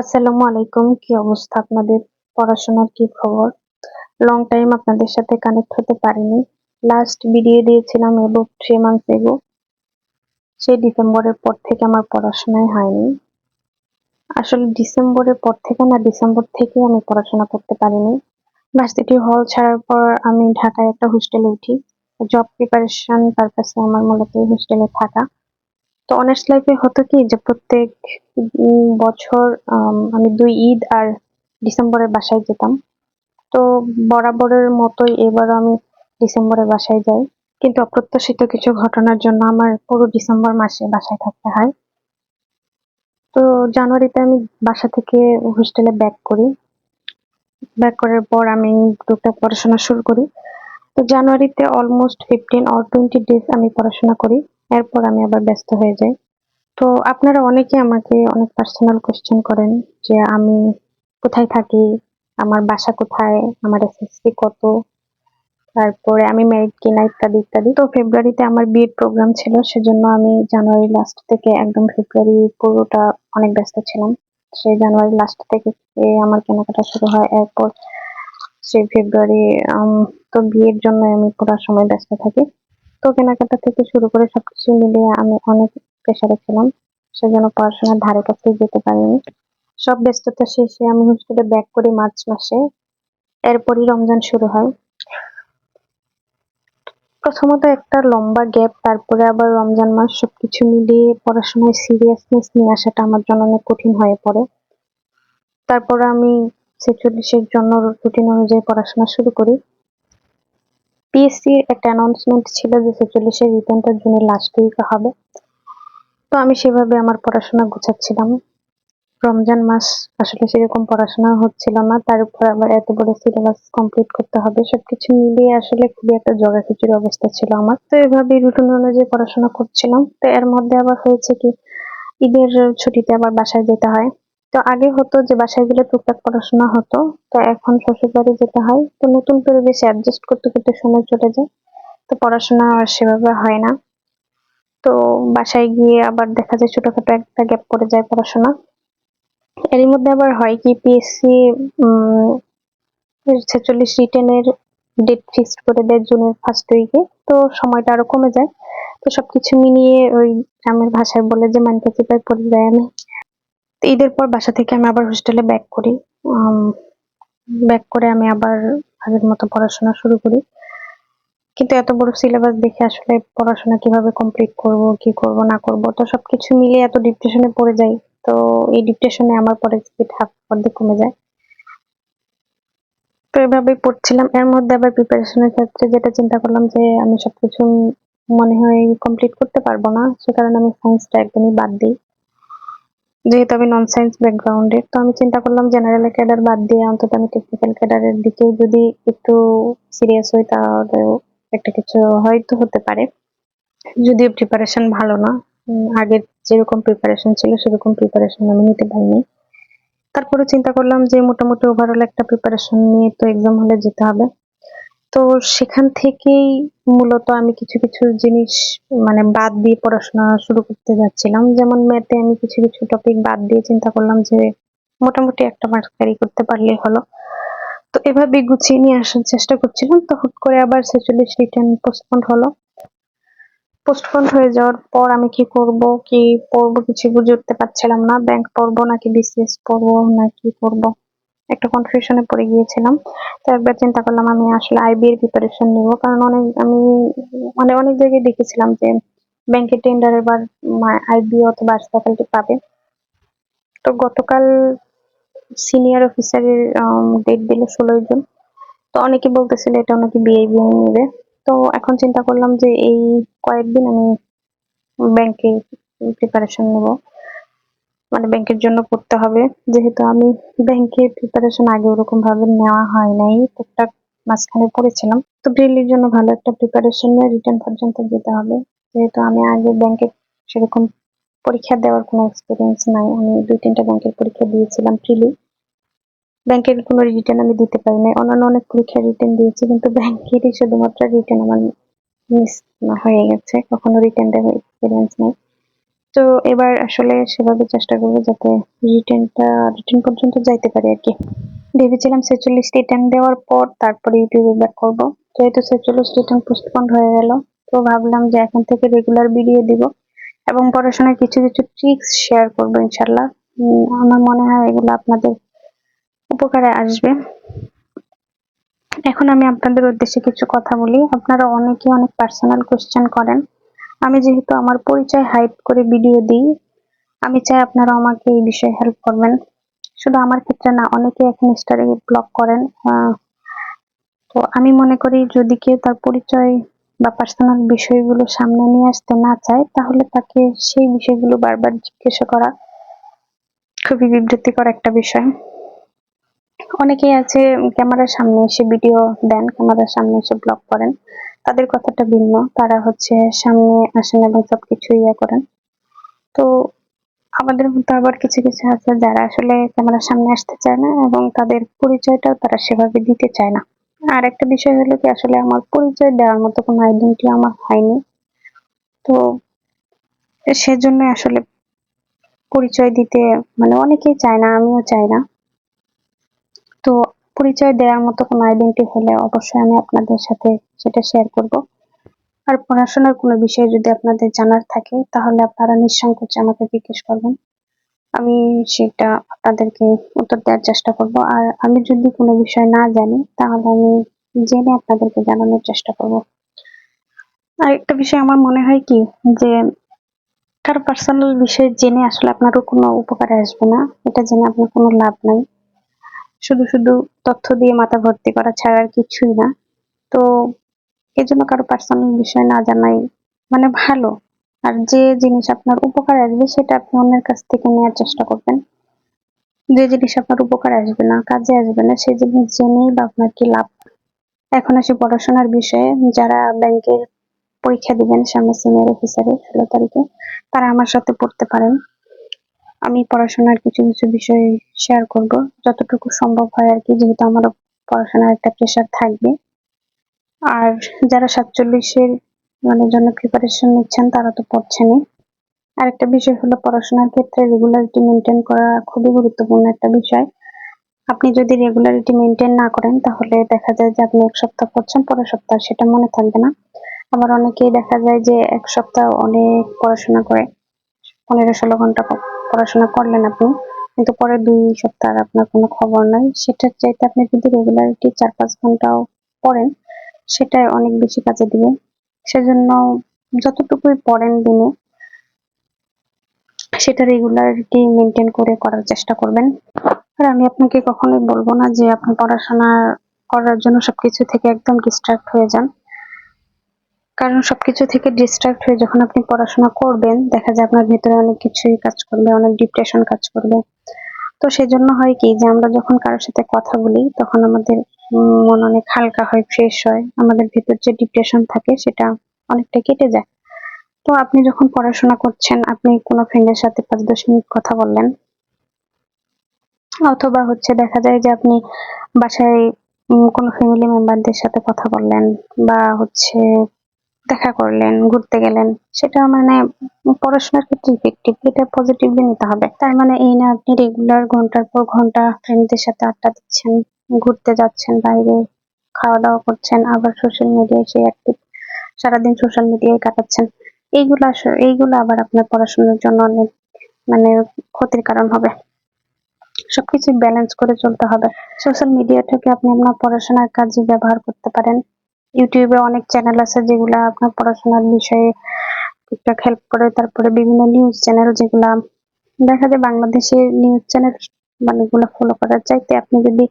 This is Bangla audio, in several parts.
আসসালামু আলাইকুম। কি অবস্থা আপনাদের? পড়াশোনার কি খবর? লং টাইম আপনাদের সাথে কানেক্ট হতে পারিনি। লাস্ট ভিডিও দিয়েছিলাম এবং থ্রি মান্থস এগো সেই ডিসেম্বরের পর থেকে আমার পড়াশোনায় হয়নি। আসলে ডিসেম্বরের পর থেকে না, ডিসেম্বর থেকে আমি পড়াশোনা করতে পারিনি। ভার্সিটি হল ছাড়ার পর আমি ঢাকায় একটা হোস্টেলে উঠি। জব প্রিপারেশন পারপাসে আমার মূলত হোস্টেলে থাকা। তো অনার্স লাইফে হতো কি যে প্রত্যেক বছর আম, দুই ঈদ আর ডিসেম্বরের বাসায় যেতাম। তো বরাবরের মতোই এবার আমি ডিসেম্বরে বাসায় যাই। কিন্তু অপ্রত্যাশিত কিছু ঘটনার জন্য আমার পুরো ডিসেম্বর মাসে বাসায় থাকতে হয়। তো জানুয়ারিতে আমি বাসা থেকে হোস্টেলে ব্যাক করি। ব্যাক করার পর আমি টুকটাক পড়াশোনা শুরু করি। তো জানুয়ারিতে almost fifteen or twenty days আমি পড়াশোনা করি। এরপর আমি আবার ব্যস্ত হয়ে যাই। তো আপনারা অনেকে আমাকে অনেক পার্সোনাল কোশ্চেন করেন যে আমি কোথায় থাকি, আমার বাসা কোথায়, আমার এসএসসি কত, তারপরে আমি ম্যারিড কিনা ইত্যাদি ইত্যাদি। তো ফেব্রুয়ারিতে আমার বিয়ের প্রোগ্রাম ছিল, সেজন্য আমি জানুয়ারি লাস্ট থেকে একদম ফেব্রুয়ারি পুরোটা অনেক ব্যস্ত ছিলাম। সেই জানুয়ারি লাস্ট থেকে আমার কেনাকাটা শুরু হয়, এরপর সেই ফেব্রুয়ারি তো বিয়ের জন্য আমি পুরো সময় ব্যস্ত থাকি। তো কেনাকাটা থেকে শুরু করে সবকিছু মিলিয়ে আমি অনেক প্রেশারে ছিলাম। সেজন্য পড়াশোনার ধারে কাছে যেতে পারিনি। সব ব্যস্ততা শেষে আমি হোস্টেলে ব্যাক করি মার্চ মাসে। এরপরই রমজান শুরু হয়। প্রথমত একটা লম্বা গ্যাপ তারপরে আবার রমজান মাস সবকিছু মিলিয়ে পড়াশোনায় সিরিয়াসনেস নিয়ে আসাটা আমার জন্য অনেক কঠিন হয়ে পড়ে। তারপরে আমি ছেচল্লিশের জন্য রুটিন অনুযায়ী পড়াশোনা শুরু করি। পিএসসি একটা অ্যানাউন্সমেন্ট ছিল যে ছেচল্লিশের রিটার্নটা জুনের লাস্ট উইকে হবে। তো আমি সেভাবে আমার পড়াশোনা গুছাচ্ছিলাম। রমজান মাস আসলে সেরকম পড়াশোনা হচ্ছিল না, তার উপর আবার এত বড় সিলেবাস কমপ্লিট করতে হবে, সবকিছু মিলিয়ে আসলে খুবই একটা জগাখিচুড়ি অবস্থা ছিল আমার। তো এভাবে রুটিন অনুযায়ী পড়াশোনা করছিলাম। তো এর মধ্যে আবার হয়েছে কি, ঈদের ছুটিতে আবার বাসায় যেতে হয়। তো আগে হতো যে বাসায় গেলে টুকটাক পড়াশোনা হতো, তো এখন শ্বশুর বাড়ি যেতে হয়, তো নতুন পরিবেশে অ্যাডজাস্ট করতে করতে সময় চলে যায়, তো পড়াশোনা আর সেভাবে হয় না। তো বাসায় গিয়ে আবার দেখা যায় ছোটখাটো একটা গ্যাপ পড়ে যায় পড়াশোনা। এরই মধ্যে আবার হয় কি পিএসসি ছেচল্লিশ রিটেনের ডেট ফিক্সড করে দেয় জুনের ফার্স্ট উইকে তো সময়টা আরও কমে যায়। তো সবকিছু মিলিয়ে ওই গ্রামের ভাষায় বলে যে মানকা চিপায় পড়ে যায় আমি তো ঈদের পর বাসা থেকে আমি আবার হোস্টেলে ব্যাক করি। ব্যাক করে আমি আবার আগের মতো পড়াশোনা শুরু করি। কিন্তু এত বড় সিলেবাস দেখে আসলে পড়াশোনা কীভাবে কমপ্লিট করব, কি করব, না করব, তো সবকিছু মিলিয়ে এত ডিপ্রেশনে পড়ে যাই। তো এই ডিপ্রেশনে আমার পরে স্পিড হাফ অর্ধেক কমে যায়। তো এভাবেই পড়ছিলাম। এর মধ্যে আবার প্রিপারেশনের ক্ষেত্রে যেটা চিন্তা করলাম যে আমি সবকিছু মনে হয় কমপ্লিট করতে পারব না। সে কারণে আমি সায়েন্সটা একদমই বাদ দিই। যেহেতু আমি নন সায়েন্স ব্যাকগ্রাউন্ডের তো আমি চিন্তা করলাম জেনারেল ক্যাডার বাদ দিয়ে অন্তত আমি টেকনিক্যাল ক্যাডারের দিকে যদি একটু সিরিয়াস হই তাহলে একটা কিছু হয়তো হতে পারে। যদিও প্রিপারেশন ভালো না আগের যেরকম প্রিপারেশন ছিল সেরকম প্রিপারেশন আমি নিতে পারিনি। তারপরে চিন্তা করলাম যে মোটামুটি ওভারঅল একটা প্রিপারেশন নিয়ে তো এক্সাম হলে যেতে হবে। তো সেখান থেকেই মূলত আমি কিছু কিছু জিনিস মানে বাদ দিয়ে পড়াশোনা শুরু করতে যাচ্ছিলাম। যেমন ম্যাথে আমি কিছু কিছু টপিক বাদ দিয়ে চিন্তা করলাম যে মোটামুটি একটা মার্কস ক্যারি করতে পারলেই হলো। তো এভাবে গুছিয়ে নিয়ে আসার চেষ্টা করছিলাম। তো হুট করে আবার ছেচল্লিশ রিটার্ন পোস্টপন্ড হলো। পোস্টপন্ড হয়ে যাওয়ার পর আমি কি করব, কি পড়ব কিছু বুঝে উঠতে পারছিলাম না। ব্যাংক পড়ব নাকি বিসিএস পড়ব নাকি করব? একটা কনফিউশনে পড়ে গিয়েছিলাম। তো একবার চিন্তা করলাম আমি আসলে আইবি এর প্রিপারেশন নিব, কারণ অনেক, আমি মানে অনেক জায়গায় দেখেছিলাম যে ব্যাংকের টেন্ডার এবার আইবি অথবা আর্টস ফ্যাকাল্টি পাবে। তো গতকাল সিনিয়র অফিসারের ডেট দিল ষোলোই জুন। তো অনেকে বলতেছিল এটা নাকি বিআইবি নেবে। তো এখন চিন্তা করলাম যে এই কয়েকদিন আমি ব্যাংকে প্রিপারেশন নেব। মানে ব্যাংকের জন্য পড়তে হবে। যেহেতু আমি ব্যাংকের প্রিপারেশন আগে ওরকম ভাবে নেওয়া হয় নাই, টুকটাক মাঝখানে পড়েছিলাম। তো ব্রেলির জন্য ভালো একটা প্রিপারেশন নিয়ে রিটার্ন পর্যন্ত যেতে হবে। যেহেতু আমি আগে ব্যাংকে সেরকম পরীক্ষা দেওয়ার কোনো এক্সপিরিয়েন্স নাই। আমি দুই তিনটা ব্যাংকের পরীক্ষা দিয়েছিলাম প্রিলি ব্যাংকের কোনো রিটার্ন আমি দিতে পারি নাই। অন্যান্য অনেক পরীক্ষার রিটার্ন দিয়েছি, কিন্তু ব্যাংকেরই শুধুমাত্র রিটার্ন আমার মিস হয়ে গেছে। কখনো রিটার্ন দেওয়ার এক্সপিরিয়েন্স নেই। তো এবার আসলে সেভাবে চেষ্টা করব যাতে রিটেনটা রিটেন পর্যন্ত যাইতে পারি আর কি। ভেবেছিলাম ছেচল্লিশ রিটার্ন দেওয়ার পর তারপরে ইউটিউবে ব্যাক করব। যেহেতু ছেচল্লিশ রিটার্ন পোস্টপন্ড হয়ে গেল, তো ভাবলাম যে এখন থেকে রেগুলার ভিডিও দিব এবং পড়াশোনার কিছু কিছু ট্রিক্স শেয়ার করব ইনশাল্লাহ আমার মনে হয় এগুলো আপনাদের উপকারে আসবে। এখন আমি আপনাদের উদ্দেশ্যে কিছু কথা বলি। আপনারা অনেকে অনেক পার্সোনাল কোশ্চেন করেন। আমি যেহেতু আমার পরিচয় হাইড করে ভিডিও দিই, আমি চাই আপনারা আমাকে এই বিষয়ে হেল্প করবেন। শুধু আমার ক্ষেত্রে না, অনেকে এখন স্টারে ব্লগ করেন তো আমি মনে করি যদি কেউ তার পরিচয় বা পার্সোনাল বিষয়গুলো সামনে নিয়ে আসতে না চায়, তাহলে তাকে সেই বিষয়গুলো বারবার জিজ্ঞাসা করা খুবই বিব্রতিকর একটা বিষয়। অনেকেই আছে ক্যামেরার সামনে এসে ভিডিও দেন ক্যামেরার সামনে এসে ব্লগ করেন। তাদের কথাটা ভিন্ন। তারা হচ্ছে সামনে আসেন এবং সবকিছু ইয়ে করেন। তো আমাদের মধ্যে আবার কিছু কিছু আছে যারা আসলে ক্যামেরার সামনে আসতে চায় না এবং তাদের পরিচয়টাও তারা সেভাবে দিতে চায় না। আর একটা বিষয় হলো কি, আসলে আমার পরিচয় দেওয়ার মতো কোনো আইডেন্টি আমার হয়নি। তো সেজন্য আসলে পরিচয় দিতে মানে অনেকেই চায় না, আমিও চাই না। তো পরিচয় দেওয়ার মতো কোনো আইডেন্টি হলে অবশ্যই আমি আপনাদের সাথে সেটা শেয়ার করব। আর পড়াশোনার কোনো বিষয়ে যদি আপনাদের জানার থাকে, তাহলে আপনারা নিঃসংকোচে আমাকে জিজ্ঞেস করবেন। আমি সেটা আপনাদেরকে উত্তর দেওয়ার চেষ্টা করব। আর আমি যদি কোনো বিষয় না জানি, তাহলে আমি জেনে আপনাদেরকে জানানোর চেষ্টা করব। আর একটা বিষয় আমার মনে হয় কি, যে কারও পার্সোনাল বিষয় জেনে আসলে আপনারও কোনো উপকারে আসবে না। এটা জেনে আপনার কোনো লাভ নাই। শুধু শুধু তথ্য দিয়ে মাথা ভর্তি করা ছাড়া আর কিছুই না। তো এই জন্য কারও পার্সোনাল বিষয় না জানাই মানে ভালো। আর যে জিনিস আপনার উপকারে আসবে সেটা আপনি অন্যের কাছ থেকে নেওয়ার চেষ্টা করবেন। যে জিনিস আপনার উপকারে আসবে না, কাজে আসবে না সেই জিনিস জেনেই বা আপনার কি লাভ? এখন আসি পড়াশোনার বিষয়ে। যারা ব্যাংকের পরীক্ষা দিবেন সামনে সিনিয়র অফিসারে ষোলো তারিখে, তারা আমার সাথে পড়তে পারেন। আমি পড়াশোনার কিছু কিছু বিষয় শেয়ার করব। যতটুকু সম্ভব হয় আর কি, যেহেতু আমারও পড়াশোনার একটা প্রেশার থাকবে। আর যারা সাতচল্লিশের মানে জন্য প্রিপারেশন নিচ্ছেন, তারা তো পড়ছেনই। আরেকটা বিষয় হলো পড়াশোনার ক্ষেত্রে রেগুলারিটি মেনটেন করা খুবই গুরুত্বপূর্ণ একটা বিষয়। আপনি যদি রেগুলারিটি মেনটেন না করেন, তাহলে দেখা যায় যে আপনি এক সপ্তাহ পড়ছেন, পরের সপ্তাহ সেটা মনে থাকবে না। আবার অনেকেই দেখা যায় যে এক সপ্তাহ অনেক পড়াশোনা করে, পনেরো ষোলো ঘণ্টা পড়াশোনা করলেন আপনি, কিন্তু পরে দুই সপ্তাহ আপনার কোনো খবর নাই। সেটার চাইতে আপনি যদি রেগুলারিটি চার পাঁচ ঘন্টাও পড়েন, সেটাই অনেক বেশি কাজে দিবে। সেজন্য যতটুকুই পড়েন দিনে, সেটা রেগুলারিটি মেনটেন করে করার চেষ্টা করবেন। আর আমি আপনাকে কখনোই বলব না যে আপনি পড়াশোনা করার জন্য সবকিছু থেকে একদম ডিস্ট্রাক্ট হয়ে যান। কারণ সবকিছু থেকে ডিস্ট্রাক্ট হয়ে যখন আপনি পড়াশোনা করবেন, দেখা যায় আপনার ভিতরে অনেক কিছুই কাজ করবে, অনেক ডিপ্রেশন কাজ করবে। তো সেজন্য হয় কি যে আমরা যখন কারোর সাথে কথা বলি, তখন আমাদের মন অনেক হালকা হয় ফ্রেশ হয়। আমাদের ভিতর যে ডিপ্রেশন থাকে, সেটা অনেকটা কেটে যায়। তো আপনি যখন পড়াশোনা করছেন, আপনি কোনো ফ্রেন্ডের সাথে পাঁচ, দশ মিনিট কথা বললেন, অথবা হচ্ছে দেখা যায় যে আপনি বাসায় কোনো ফ্যামিলি মেম্বারদের সাথে কথা বললেন, বা হচ্ছে দেখা করলেন, ঘুরতে গেলেন, সেটা মানে পড়াশোনার ক্ষেত্রে ইফেক্টিভ এটা পজিটিভলি নিতে হবে। তার মানে এই না আপনি রেগুলার ঘণ্টার পর ঘণ্টা ফ্রেন্ডদের সাথে আড্ডা দিচ্ছেন, ঘুরতে যাচ্ছেন, বাইরে খাওয়া দাওয়া করছেন, আবার সোশ্যাল মিডিয়ায় সেই অ্যাক্টিভ সারাদিন সোশ্যাল মিডিয়ায় কাটাচ্ছেন। এইগুলো আসলে এইগুলো আবার আপনার পড়াশোনার জন্য অনেক মানে ক্ষতির কারণ হবে। সবকিছু ব্যালেন্স করে চলতে হবে। সোশ্যাল মিডিয়াটাকে আপনি আপনার পড়াশোনার কাজে ব্যবহার করতে পারেন? ইউটিউবে অনেক চ্যানেল আছে যেগুলো আপনার পড়াশোনার বিষয়ে টুকটাক হেল্প করে, তারপরে বিভিন্ন নিউজ চ্যানেল যেগুলা দেখা যায় বাংলাদেশের নিউজ চ্যানেল মানে গুলো ফলো করার চাইতে আপনি যদি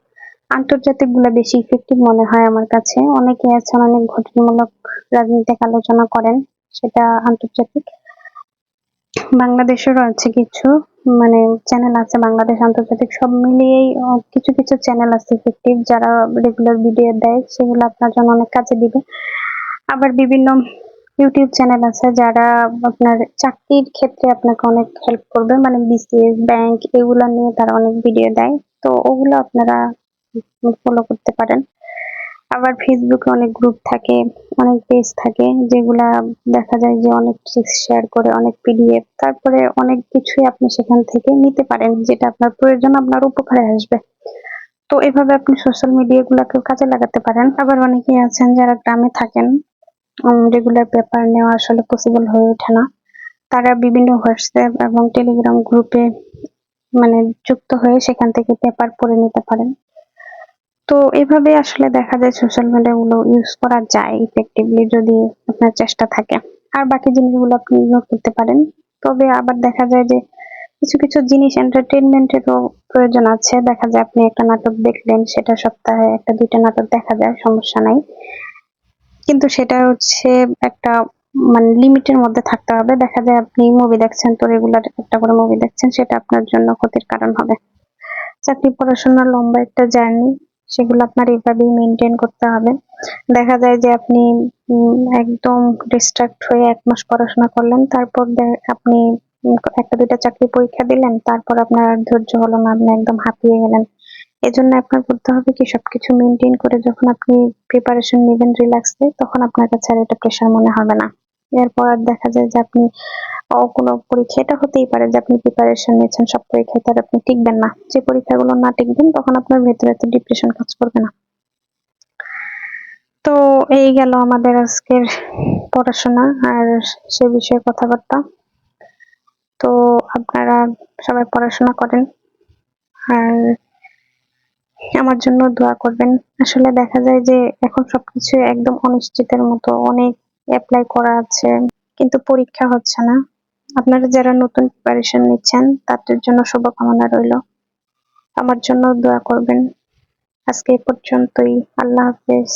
আন্তর্জাতিকগুলা বেশি ইফেক্টিভ মনে হয় আমার কাছে, অনেকে আছেন অনেক ঘটনামূলক রাজনীতিক আলোচনা করেন, সেটা আন্তর্জাতিক। বাংলাদেশেরও আছে কিছু মানে চ্যানেল আছে বাংলাদেশ আন্তর্জাতিক, সব মিলিয়েই কিছু কিছু চ্যানেল আছে ইফেক্টিভ যারা রেগুলার ভিডিও দেয়, সেগুলো আপনার জন্য অনেক কাজে দিবে। আবার বিভিন্ন ইউটিউব চ্যানেল আছে যারা আপনার চাকরির ক্ষেত্রে আপনাকে অনেক হেল্প করবে মানে বিসিএস ব্যাংক এগুলো নিয়ে তারা অনেক ভিডিও দেয়। তো ওগুলো আপনারা ফলো করতে পারেন। আবার ফেসবুকে অনেক গ্রুপ থাকে, অনেক পেজ থাকে যেগুলা দেখা যায় যে অনেক ট্রিক্স শেয়ার করে, অনেক পিডিএফ তারপরে অনেক কিছুই আপনি সেখান থেকে নিতে পারেন যেটা আপনার প্রয়োজন, আপনার উপকারে আসবে। তো এভাবে আপনি সোশ্যাল মিডিয়া গুলাকে কাজে লাগাতে পারেন। আবার অনেকেই আছেন যারা গ্রামে থাকেন রেগুলার পেপার নেওয়া আসলে পসিবল হয়ে ওঠে না। তারা বিভিন্ন হোয়াটসঅ্যাপ এবং টেলিগ্রাম গ্রুপে মানে যুক্ত হয়ে সেখান থেকে পেপার পড়ে নিতে পারেন। তো এভাবে আসলে দেখা যায় সোশ্যাল মিডিয়া গুলো ইউজ করা যায় ইফেক্টিভলি যদি আপনার চেষ্টা থাকে। আর বাকি জিনিসগুলো আপনি ইগনোর করতে পারেন। তবে আবার দেখা যায় যে কিছু কিছু জিনিস এন্টারটেনমেন্টেরও প্রয়োজন আছে। দেখা যায় আপনি একটা নাটক দেখলেন, সেটা সপ্তাহে একটা, দুইটা নাটক দেখা যায়, সমস্যা নাই। কিন্তু সেটা হচ্ছে একটা মানে লিমিটের মধ্যে থাকতে হবে। দেখা যায় আপনি মুভি দেখছেন তো রেগুলার একটা করে মুভি দেখছেন, সেটা আপনার জন্য ক্ষতির কারণ হবে। চাকরি পড়াশোনা লম্বা একটা জার্নি সেগুলো আপনার এইভাবেই মেনটেন করতে হবে। দেখা যায় যে আপনি একদম ডিস্ট্রাক্ট হয়ে এক মাস পড়াশোনা করলেন, তারপর আপনি একটা দুইটা চাকরি পরীক্ষা দিলেন, তারপর আপনার ধৈর্য হলো না, আপনি একদম হাঁপিয়ে গেলেন। এজন্য আপনার করতে হবে কি, সবকিছু মেনটেন করে যখন আপনি প্রিপারেশন নেবেন রিল্যাক্সে তখন আপনার কাছে আর এটা প্রেশার মনে হবে না। এরপর আর দেখা যায় যে আপনি কোনো পরীক্ষা, এটা হতেই পারে যে আপনি প্রিপারেশন নিয়েছেন, সব পরীক্ষায় তার আপনি টিকবেন না। যে পরীক্ষাগুলো না টিকবেন, তখন আপনার ভেতরে এত ডিপ্রেশন কাজ করবে না। তো এই গেল আমাদের আজকের পড়াশোনা আর সে বিষয়ে কথাবার্তা। তো আপনারা সবাই পড়াশোনা করেন আর আমার জন্য দোয়া করবেন। আসলে দেখা যায় যে এখন সবকিছু একদম অনিশ্চিতের মতো, অনেক অ্যাপ্লাই করা আছে, কিন্তু পরীক্ষা হচ্ছে না। আপনারা যারা নতুন প্রিপারেশন নিচ্ছেন, তাদের জন্য শুভকামনা রইল। আমার জন্য দোয়া করবেন। আজকে এ পর্যন্তই। আল্লাহ হাফেজ।